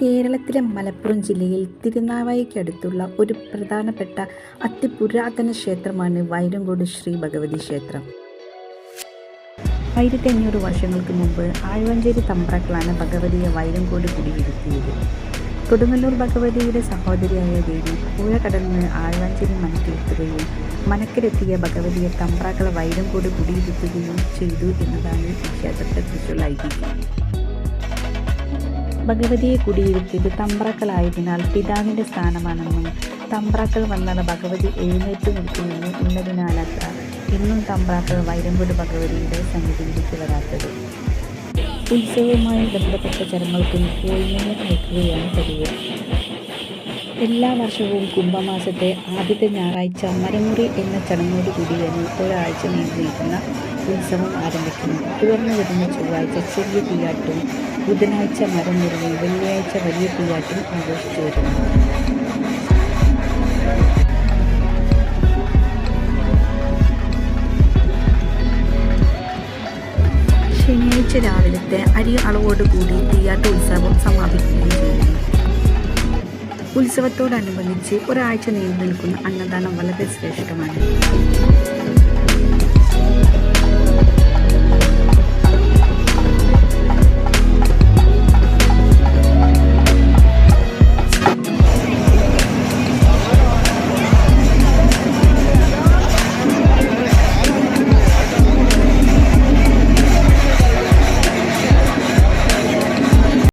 കേരളത്തിലെ മലപ്പുറം ജില്ലയിൽ തിരുനാവായിക്കടുത്തുള്ള ഒരു പ്രധാനപ്പെട്ട അതിപുരാതന ക്ഷേത്രമാണ് വൈരങ്കോട് ശ്രീ ഭഗവതി ക്ഷേത്രം. ആയിരത്തി അഞ്ഞൂറ് വർഷങ്ങൾക്ക് മുമ്പ് ആഴ്വഞ്ചേരി തമ്പ്രാക്കളാണ് ഭഗവതിയെ വൈരങ്കോട് കുടിയിരുത്തിയത്. കൊടുങ്ങല്ലൂർ ഭഗവതിയുടെ സഹോദരിയായ ദേവി പുഴ കടന്ന് ആഴ്വാഞ്ചേരി മനക്കിലെത്തുകയും മനക്കിലെത്തിയ ഭഗവതിയെ തമ്പ്രാക്കളെ വൈരങ്കോട് കുടിയിരുത്തുകയും ചെയ്തു എന്നതാണ് ക്ഷേത്രത്തെക്കുറിച്ചുള്ള ഐതിഹ്യം. ഭഗവതിയെ കുടിയിരുത്തിയത് തമ്പ്രാക്കളായതിനാൽ പിതാവിന്റെ സ്ഥാനമാണെന്നും തമ്പ്രാക്കൾ വന്നാണ് ഭഗവതി എഴുന്നേറ്റ് നിൽക്കുമെന്നും ഉള്ളതിനാലത്ര ഇന്നും തമ്പ്രാക്കൾ വൈരമ്പുട് ഭഗവതിയുടെ സന്നിധിയിലേക്ക് വരാത്തത് ഉത്സവവുമായി ബന്ധപ്പെട്ട ചടങ്ങുകൾക്ക് കോയിനെ അയക്കുകയാണ് പതിവ്. എല്ലാ വർഷവും കുംഭമാസത്തെ ആദ്യത്തെ ഞായറാഴ്ച മരമുറി എന്ന ചടങ്ങോട് കൂടിയാണ് ഒരാഴ്ച നീണ്ടു നിൽക്കുന്ന ഉത്സവം ആരംഭിക്കുന്നു. തുടർന്ന് വരുന്ന ചൊവ്വാഴ്ച ചെറിയ തീയാട്ടും ബുധനാഴ്ച മരമുറിയും വെള്ളിയാഴ്ച വലിയ തീയാട്ടും ആഘോഷിച്ചു വരുന്നു. ശനിയാഴ്ച രാവിലത്തെ അരി അളവോടുകൂടി തീയാട്ട് ഉത്സവം സമാപിക്കുന്നു. ഉത്സവത്തോടനുബന്ധിച്ച് ഒരാഴ്ച നീണ്ടു നിൽക്കുന്ന അന്നദാനം വളരെ ശ്രേഷ്ഠമാണ്.